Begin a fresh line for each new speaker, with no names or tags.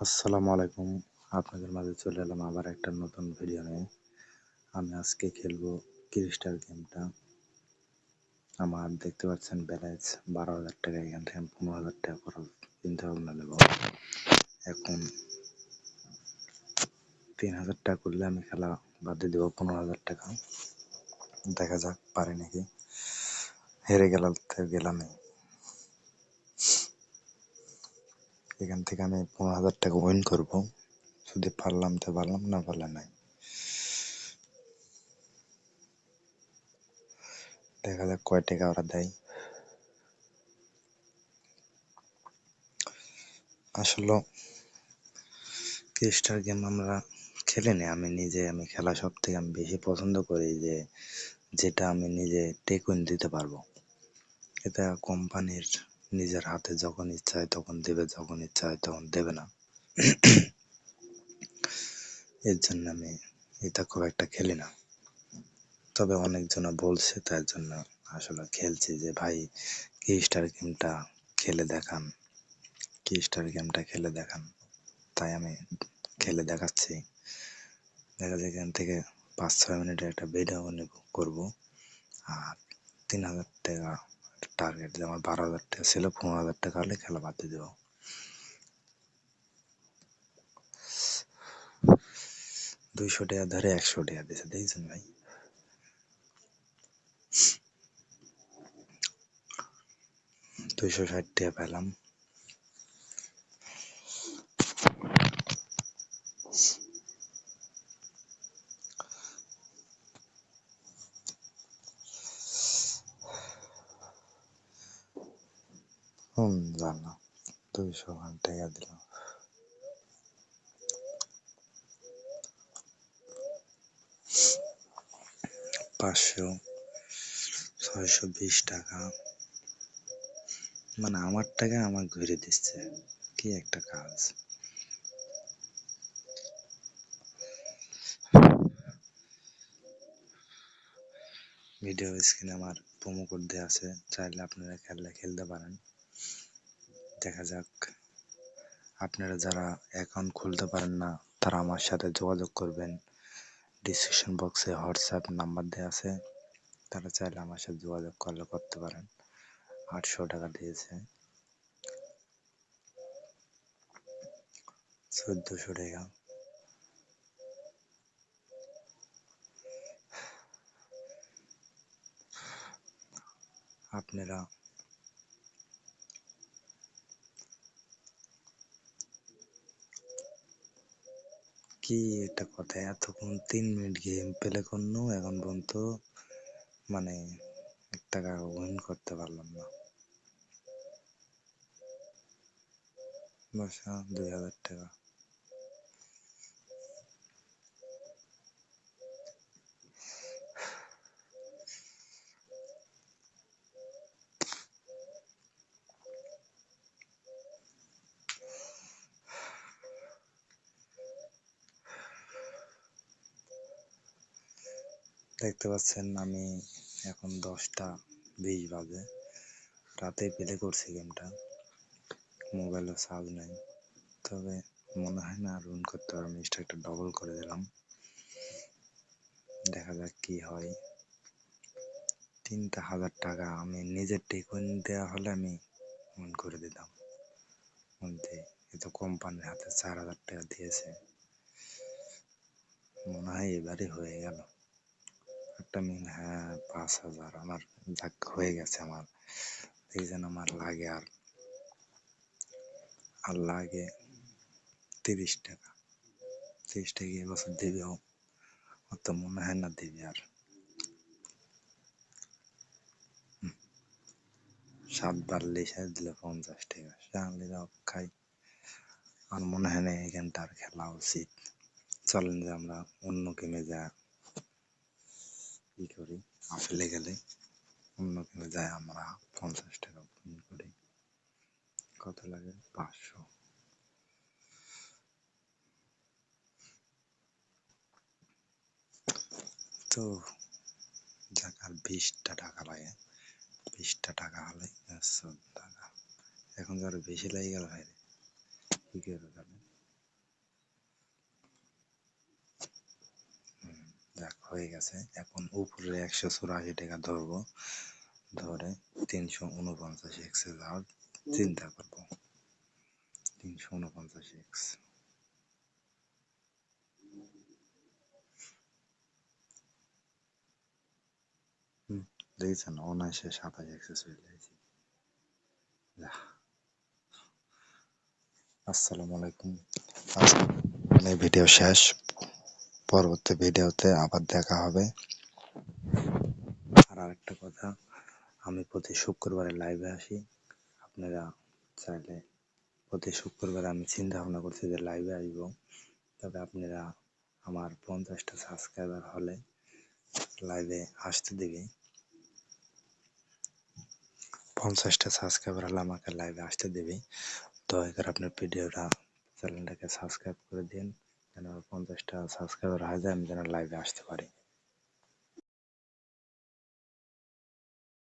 আসসালামু আলাইকুম। আপনাদের মাঝে চলে এলাম আবার একটা নতুন ভিডিও নিয়ে। আমি আজকে খেলব ক্রিস্টাল গেমটা আমার দেখতে পাচ্ছেন ব্যালেন্স বারো হাজার টাকা, এখান থেকে আমি পনেরো হাজার টাকা খরচ চিন্তা ভাবনা নেব। এখন তিন হাজার টাকা করলে আমি খেলা বাদ দিয়ে দেবো পনেরো হাজার টাকা। দেখা যাক, পারে নাকি? হেরে গেলাম গেলামই। এখান থেকে আমি পনেরো হাজার টাকা উইন করব। যদি পারলাম তো পারলাম, না পারলে নাই। দেখা যাক কয় টাকা ওরা দেয়। আসলে ক্রিস্টার গেম আমরা খেলে নি, আমি নিজে, আমি খেলা সব থেকে আমি বেশি পছন্দ করি যে, যেটা আমি নিজে টেকুইন দিতে পারব। এটা কোম্পানির নিজের হাতে যখন ইচ্ছা হয় তখন দেবে, যখন ইচ্ছা হয় তখন দেবে না। এর জন্য আমি এটা খুব একটা খেলি না। তবে অনেকজন বলছে, তার জন্য আসলে খেলছি যে, ভাই, কি স্টার গেমটা খেলে দেখান? কি স্টার গেমটা খেলে দেখান? তাই আমি খেলে দেখাচ্ছি। দেখা যায় এখান থেকে পাঁচ, ছয় মিনিটের একটা ভিডিও করব। আর তিন হাজার টাকা টার্গেট যেমন বারো হাজার টাকা ছিল, পনেরো হাজার টাকা হলে খেলা বাদ দিয়ে দেবো। দুইশো টাকা ধরে একশো টাকা দিয়েছে দেখছেন ভাই? দুইশো ষাট টাকা পেলাম। হুম জানো দুইশো টাকা দিলাম পাঁচশো, ছয়শো বিশ টাকা। মানে আমার টাকা আমার ঘুরে দিচ্ছে। কি একটা কাজ। ভিডিও স্ক্রিনে আমার প্রোমো কোড দেওয়া আছে। চাইলে আপনারা খেললে খেলতে পারেন। দেখা যাক। আপনারা যারা অ্যাকাউন্ট খুলতে পারেন না, তারা আমার সাথে যোগাযোগ করবেন। ডিসক্রিপশন বক্সে হোয়াটসঅ্যাপ নাম্বার দেওয়া আছে। তারা চাইলে আমার সাথে যোগাযোগ করলে করতে পারেন। আটশো টাকা দিয়েছে। চোদ্দশো টাকা। আপনারা কি একটা কথা, এতক্ষণ তিন মিনিট গেম পেলে কোনো এখন পর্যন্ত মানে এক টাকা উইন করতে পারলাম না। বসা দুই হাজার টাকা। দেখতে পাচ্ছেন আমি এখন দশটা বিশ বাজে। রাতে প্লে করছি গেমটা মোবাইলও চার্জ নেই। তবে মনে হয় না রুন করতে পারব। স্ট্রাকটা ডবল করে দিলাম। দেখা যাক কি হয়। তিনটা হাজার টাকা আমি নিজের টিকুইন দেওয়া হলে আমি মন করে দিতাম। মধ্যে এ তো কোম্পানির হাতে চার হাজার টাকা দিয়েছে। মনে হয় এবারে হয়ে গেল। একটা মিন হ্যাঁ পাঁচ হাজার। আমার যাক, হয়ে গেছে আমার। এই যেন আমার লাগে আর আর লাগে তিরিশ টাকা। তিরিশ টাকা এবছর দেবে অত মনে হয় না দেবে আর। সাতবার লেসা দিলে পঞ্চাশ টাকা। যাও, খাই। আর মনে হয় না এখানটা আর খেলা উচিত। চলেন যে আমরা অন্য গেমে যা ই করি আসলে গেলে অন্য গেমে যাই আমরা পঞ্চাশ টাকা করি। কত লাগে? পাঁচশো। তো যাক বিশটা টাকা লাগে। বিশটা টাকা হলে চোদ্দ টাকা। এখন আরও বেশি লেগে গেল ভাই কি করবে তাহলে যাক হয়ে গেছে। এখন উপরে একশো চুরাশি টাকা ধরবো। ধরে তিনশো উনপঞ্চাশ এক্সে যাওয়ার চিন্তা করব। তিনশো উনপঞ্চাশ এক্স দেখছেন অনায়াসে সাতাশ এক্সে চলে যাইছি। আসসালামু আলাইকুম। ভিডিও শেষ। পরবর্তী ভিডিওতে আবার দেখা হবে। আর আরেকটা কথা, আমি প্রতি শুক্রবারে লাইভে আসি। আপনারা চাইলে প্রতি শুক্রবারে আমি চিন্তা ভাবনা করছি যে লাইভে আসব। তবে আপনারা আমার পঞ্চাশটা সাবস্ক্রাইবার হলে লাইভে আসতে দিবে পঞ্চাশটা সাবস্ক্রাইবার হলে আমাকে লাইভে আসতে দেবে দয়া করে আপনার ভিডিওটা চ্যানেলটাকে সাবস্ক্রাইব করে দিন। যেন পঞ্চাশটা সাবস্ক্রাইবার হয়ে যায় আমি যেন লাইভে আসতে পারি।